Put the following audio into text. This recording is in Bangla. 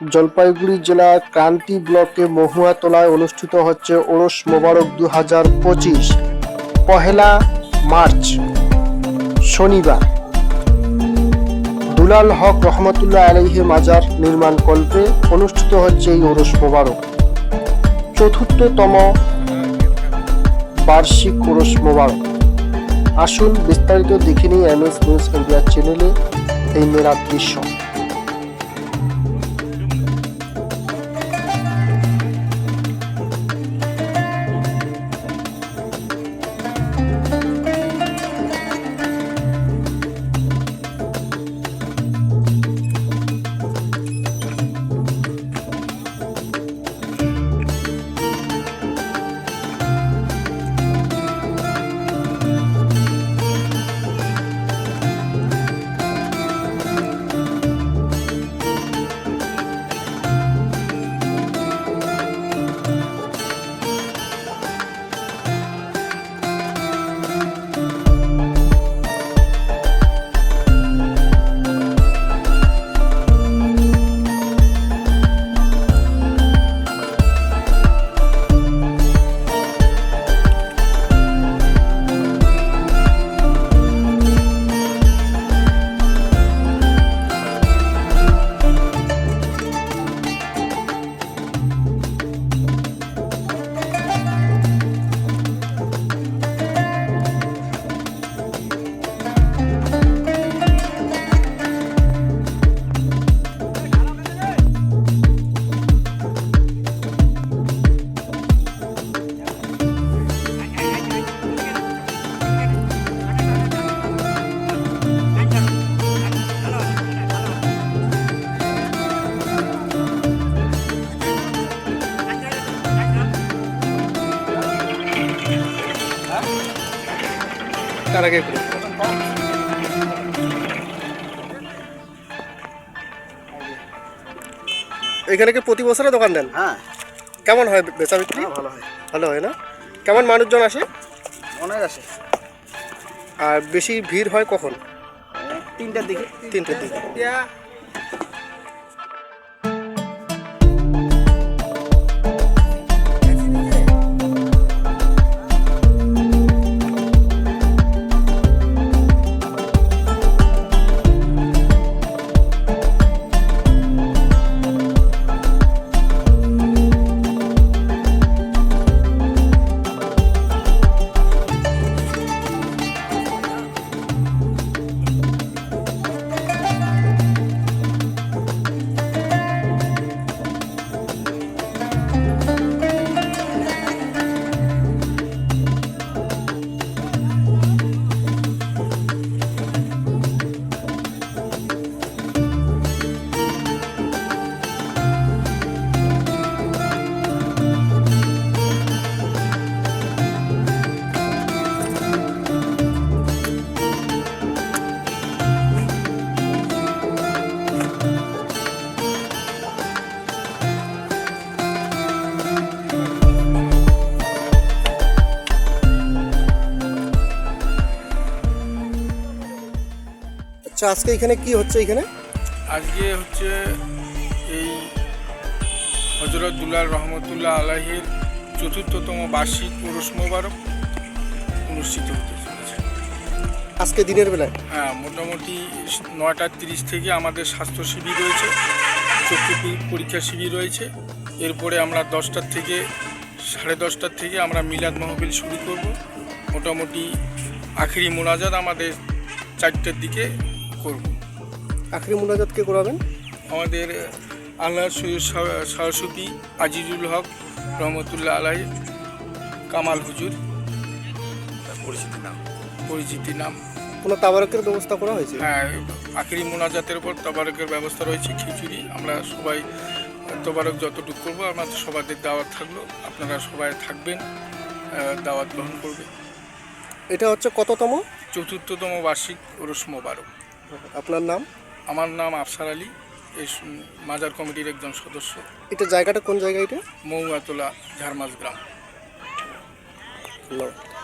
জলপাইগুড়ি জেলার ক্রান্তি ব্লকে মহুয়াতলায় অনুষ্ঠিত হচ্ছে ওরস মোবারক দু হাজার পঁচিশ পহেলা মার্চ, শনিবার। দুলাল হক রহমতুল্লাহ আলহি মাজার নির্মাণ কল্পে অনুষ্ঠিত হচ্ছে এই ওরস মোবারক। চতুর্থতম বার্ষিক ওরস মোবারক। আসুন বিস্তারিত দেখে নিই এমএস নিউজ ইন্ডিয়া চ্যানেলে এই মেলার দৃশ্য। তার আগে এখানে কি প্রতি বছরে দোকান দেন? হ্যাঁ। কেমন হয় বেচা বিক্রি হ্যাঁ, ভালো হয়। ভালো হয় না? কেমন মানুষজন আসে? অনেক আছে আর বেশি ভিড় হয় কখন? তিনটার দিকে। তিনটের দিকে। আচ্ছা আজকে এখানে কি হচ্ছে এখানে? আজকে হচ্ছে এই হজরত দুলাল রহমতুল্লাহ আলাহির চতুর্থতম বার্ষিক পুরুষ মোবারক অনুষ্ঠিত হতে চলেছে। আজকে দিনের বেলায়? হ্যাঁ মোটামুটি নয়টা তিরিশ থেকে আমাদের স্বাস্থ্য শিবির রয়েছে চক্ষু পরীক্ষা শিবির রয়েছে। এরপরে আমরা দশটার থেকে সাড়ে দশটার থেকে আমরা মিলাদ মাহফিল শুরু করব। মোটামুটি আখেরি মোনাজাত আমাদের চারটের দিকে করব। আখরি মুনাজাত কে করাবেন? আমাদের আল্লাহ সৈয়দ সরস্বতী আজিজুল হক রহমতুল্লাহ আলাই কামাল হুজুর। পরিচিতি নাম। পরিচিতি নাম। কোনো তাবারকের ব্যবস্থা করা হয়েছে? হ্যাঁ আখেরি মোনাজাতের উপর তবারকের ব্যবস্থা রয়েছে খিচুড়ি। আমরা সবাই তবারক যতটুকু করব আমাদের সবাদের দাওয়াত থাকল। আপনারা সবাই থাকবেন দাওয়াত গ্রহণ করবে এটা হচ্ছে কততম? চতুর্থতম বার্ষিক ওরস মোবারক। আপনার নাম? আমার নাম আফসার আলী। এই মাজার কমিটির একজন সদস্য। এটা জায়গাটা কোন জায়গা এটা? মৌয়াতলা ঝারমাস গ্রাম। ধন্যবাদ